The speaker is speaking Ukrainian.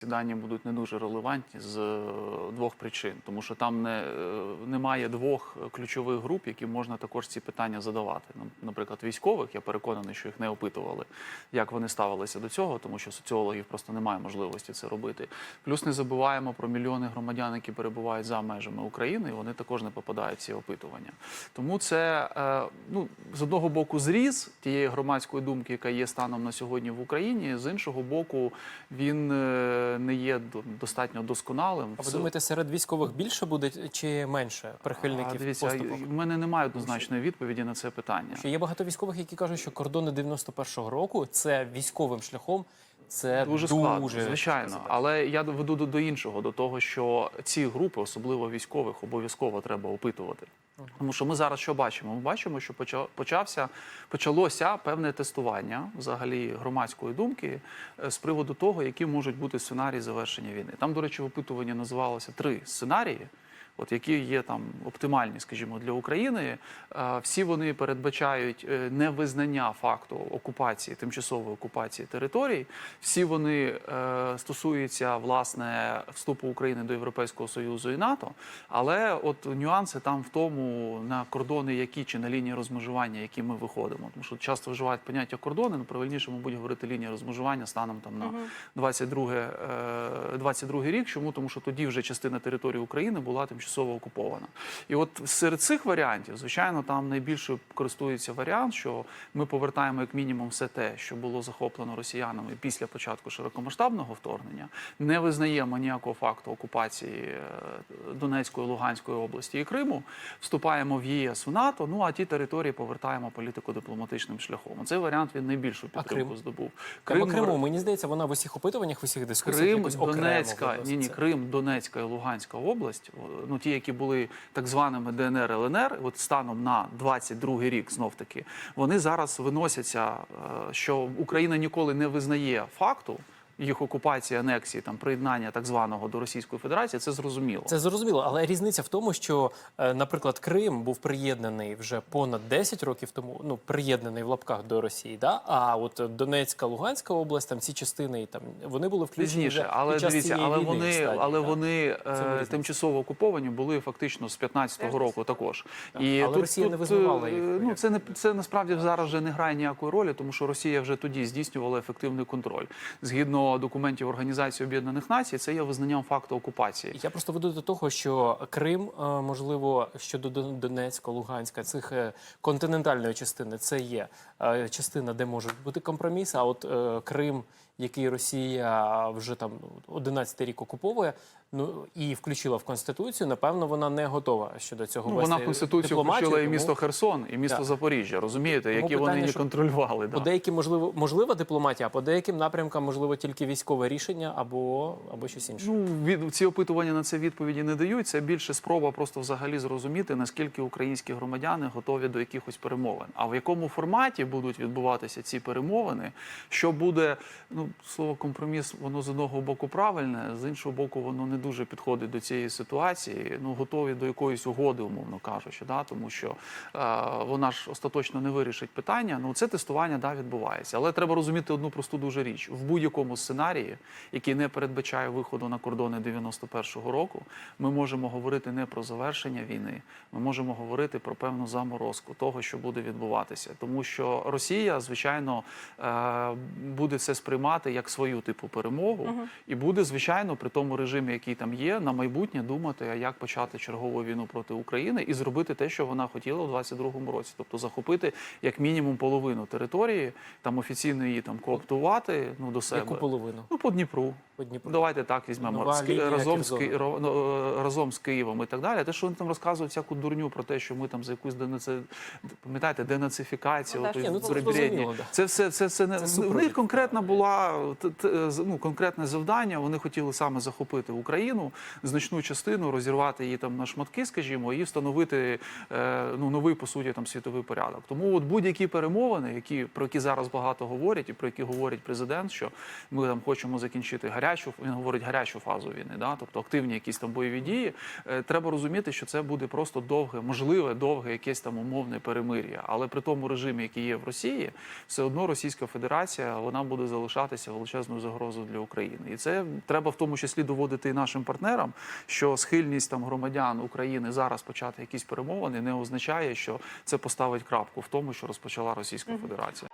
Ці дані будуть не дуже релевантні з е, двох причин, тому що там не, е, немає двох ключових груп, які можна також ці питання задавати. Наприклад, військових, я переконаний, що їх не опитували, як вони ставилися до цього, тому що соціологів просто немає можливості це робити. Плюс не забуваємо про мільйони громадян, які перебувають за межами України, і вони також не попадають в ці опитування. Тому це е, ну, з одного боку зріз тієї громадської думки, яка є станом на сьогодні в Україні, з іншого боку, він не є достатньо досконалим. А ви думаєте, серед військових більше буде чи менше а, прихильників дивіться, поступок? в мене немає однозначної відповіді на це питання. Що є багато військових, які кажуть, що кордони 91-го року це військовим шляхом. Це Дуже складно, дуже звичайно. Але я веду до іншого, до того, що ці групи, особливо військових, обов'язково треба опитувати. Тому що ми зараз що бачимо? Ми бачимо, що поча- почався, почалося певне тестування взагалі громадської думки е, з приводу того, які можуть бути сценарії завершення війни. Там, до речі, в опитуванні називалося три сценарії. От які є там оптимальні, скажімо, для України, Е, всі вони передбачають е, невизнання факту окупації, тимчасової окупації територій. Всі вони е, стосуються власне вступу України до Європейського Союзу і НАТО. Але от нюанси там в тому, на кордони, які чи на лінії розмежування, які ми виходимо. Тому що часто вживають поняття кордони, ну правильніше, мабуть, говорити лінія розмежування станом там на 22, е, 22 рік. Чому? Тому що тоді вже частина території України була тимчасово окупована. І от серед цих варіантів, звичайно, там найбільше користується варіант, що ми повертаємо як мінімум все те, що було захоплено росіянами після початку широкомасштабного вторгнення, не визнаємо ніякого факту окупації е, Донецької, Луганської області і Криму, вступаємо в ЄС в НАТО. Ну а ті території повертаємо політико-дипломатичним шляхом. Цей варіант він найбільшу А підтримку Крим? здобув. Тема Криму, мені здається, вона в усіх опитуваннях, в усіх дискусіях Крим, Донецька, ні, ні. Крим, Донецька і Луганська область, ну ті, які були так званими ДНР, ЛНР, от станом на 22 рік, знов таки, вони зараз виносяться, е, що Україна ніколи не визнає факту їх окупації, анексії, там приєднання так званого до Російської Федерації. Це зрозуміло. Це зрозуміло, але різниця в тому, що, е, наприклад, Крим був приєднаний вже понад 10 років тому, ну приєднаний в лапках до Росії, да? а от Донецька, Луганська область, там ці частини, там вони були включені Пізніше, вже але під час дивіться, але війни вони, стадії, але да? вони е, тимчасово окуповані були фактично з 15-го року також. але Росія не визнавала е, їх, Ну як це не це насправді зараз вже не грає ніякої ролі, тому що Росія вже тоді здійснювала ефективний контроль. Згідно документів Організації Об'єднаних Націй, це є визнанням факту окупації. Я просто веду до того, що Крим, е, можливо, щодо Донецька, Луганська, цих е, континентальної частини, це є е, частина, де можуть бути компроміси. А от Крим, який Росія вже там 11 рік окуповує, ну і включила в конституцію, напевно, вона не готова щодо цього. Ну, вести вона в конституцію включила і місто Херсон, і місто Так. Запоріжжя, розумієте, Тому які вони не контролювали. По Да. деяким можливо можлива дипломатія, а по деяким напрямкам можливо тільки військове рішення або, або щось інше. Ну, від ці опитування на це відповіді не дають. Це більше спроба просто взагалі зрозуміти, наскільки українські громадяни готові до якихось перемовин. А в якому форматі будуть відбуватися ці перемовини? Що буде ну слово компроміс, воно з одного боку правильне, з іншого боку, воно не дуже підходить до цієї ситуації. Ну готові до якоїсь угоди, умовно кажучи, да тому що е, вона ж остаточно не вирішить питання. Ну це тестування да відбувається, але треба розуміти одну просту дуже річ в будь-якому сценарії, який не передбачає виходу на кордони 91-го року. Ми можемо говорити не про завершення війни, ми можемо говорити про певну заморозку того, що буде відбуватися, тому що Росія, звичайно, е, буде це сприймати як свою типу перемогу, і буде, звичайно, при тому режимі, який там є, на майбутнє думати, а як почати чергову війну проти України і зробити те, що вона хотіла у 22-му році, тобто захопити як мінімум половину території, там офіційно її там кооптувати ну до себе. Яку половину? Ну, по Дніпру. По Дніпру. Давайте так візьмемо Нова лінія разом, з, Ки- ну, е, разом з Києвом і так далі. Те, що вони там розказують всяку дурню про те, що ми там за якусь денаци... пам'ятаєте, денацифікацію, Ну, ну, це. Це все це, це не Це в них конкретна була ну, конкретне завдання. Вони хотіли саме захопити Україну, значну частину, розірвати її там на шматки, скажімо, і встановити е, ну новий по суті там світовий порядок. Тому от будь-які перемовини, які про які зараз багато говорять, і про які говорить президент, що ми там хочемо закінчити гарячу, він говорить гарячу фазу війни, да? тобто активні якісь там бойові дії. Е, Треба розуміти, що це буде просто довге, можливе, довге якесь там умовне перемир'я. Але при тому режимі, який є в Росії, все одно Російська Федерація вона буде залишатися величезною загрозою для України. І це треба в тому числі доводити і нашим партнерам, що схильність там громадян України зараз почати якісь перемовини не означає, що це поставить крапку в тому, що розпочала Російська Федерація.